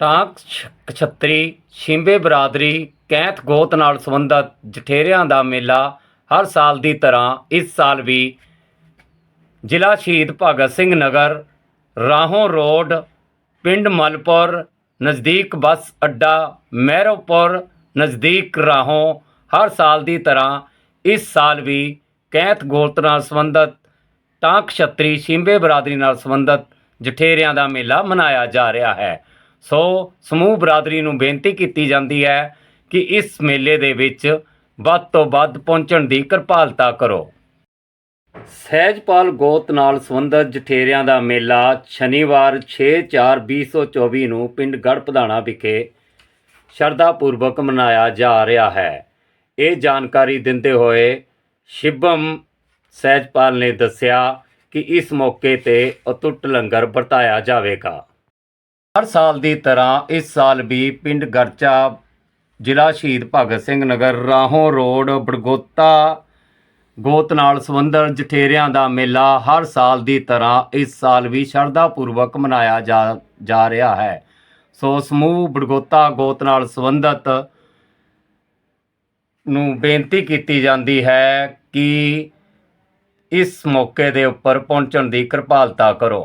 ਟਾਂਕ ਛ- ਛਤਰੀ, ਛਿੰਬੇ ਬਰਾਦਰੀ, ਕੈਂਥ ਗੋਤ ਨਾਲ ਸੰਬੰਧਿਤ ਜਠੇਰਿਆਂ ਦਾ ਮੇਲਾ ਹਰ ਸਾਲ ਦੀ ਤਰ੍ਹਾਂ ਇਸ ਸਾਲ ਵੀ ਜ਼ਿਲ੍ਹਾ ਸ਼ਹੀਦ ਭਗਤ ਸਿੰਘ ਨਗਰ, ਰਾਹੋਂ ਰੋਡ, ਪਿੰਡ ਮਲਪੁਰ, ਨਜ਼ਦੀਕ ਬੱਸ ਅੱਡਾ, ਮਹਿਰੋਪੁਰ, ਨਜ਼ਦੀਕ ਰਾਹੋਂ ਹਰ ਸਾਲ ਦੀ ਤਰ੍ਹਾਂ ਇਸ ਸਾਲ ਵੀ ਕੈਂਥ ਗੋਤ ਨਾਲ ਸੰਬੰਧਿਤ ਟਾਂਕ ਛਤਰੀ ਸ਼ਿੰਬੇ ਬਰਾਦਰੀ ਨਾਲ ਸੰਬੰਧਿਤ ਜਠੇਰਿਆਂ ਦਾ ਮੇਲਾ ਮਨਾਇਆ ਜਾ ਰਿਹਾ ਹੈ। ਸੋ ਸਮੂਹ ਬਰਾਦਰੀ ਨੂੰ ਬੇਨਤੀ ਕੀਤੀ ਜਾਂਦੀ ਹੈ ਕਿ ਇਸ ਮੇਲੇ ਦੇ ਵਿੱਚ ਵੱਧ ਤੋਂ ਵੱਧ ਪਹੁੰਚਣ ਦੀ ਕਿਰਪਾਲਤਾ ਕਰੋ। ਸਹਿਜਪਾਲ ਗੋਤ ਨਾਲ ਸੰਬੰਧਿਤ ਜਠੇਰਿਆਂ ਦਾ ਮੇਲਾ ਸ਼ਨੀਵਾਰ 6/4/2024 ਨੂੰ ਪਿੰਡ ਗੜਪਧਾਣਾ ਵਿਖੇ ਸ਼ਰਧਾ ਪੂਰਵਕ ਮਨਾਇਆ ਜਾ ਰਿਹਾ ਹੈ। ਇਹ ਜਾਣਕਾਰੀ ਦਿੰਦੇ ਹੋਏ ਸ਼ਿਵਮ ਸਹਿਜਪਾਲ ਨੇ ਦੱਸਿਆ ਕਿ ਇਸ ਮੌਕੇ ਤੇ ਅਤੁੱਟ ਲੰਗਰ ਵਰਤਾਇਆ ਜਾਵੇਗਾ। ਹਰ ਸਾਲ ਦੀ ਤਰ੍ਹਾਂ ਇਸ ਸਾਲ ਵੀ ਪਿੰਡ ਗਰਚਾ ਜ਼ਿਲ੍ਹਾ ਸ਼ਹੀਦ ਭਗਤ ਸਿੰਘ ਨਗਰ ਰਾਹੋਂ ਰੋਡ ਬੜਗੋਤਾ ਗੋਤ ਨਾਲ ਸੰਬੰਧਿਤ ਜਠੇਰਿਆਂ ਦਾ ਮੇਲਾ ਹਰ ਸਾਲ ਦੀ ਤਰ੍ਹਾਂ ਇਸ ਸਾਲ ਵੀ ਸ਼ਰਧਾ ਪੂਰਵਕ ਮਨਾਇਆ ਜਾ ਜਾ ਰਿਹਾ ਹੈ। ਸੋ ਸਮੂਹ ਬੜਗੋਤਾ ਗੋਤ ਨਾਲ ਸੰਬੰਧਿਤ ਨੂੰ ਬੇਨਤੀ ਕੀਤੀ ਜਾਂਦੀ ਹੈ ਕਿ ਇਸ ਮੌਕੇ ਦੇ ਉੱਪਰ ਪਹੁੰਚਣ ਦੀ ਕਿਰਪਾਲਤਾ ਕਰੋ।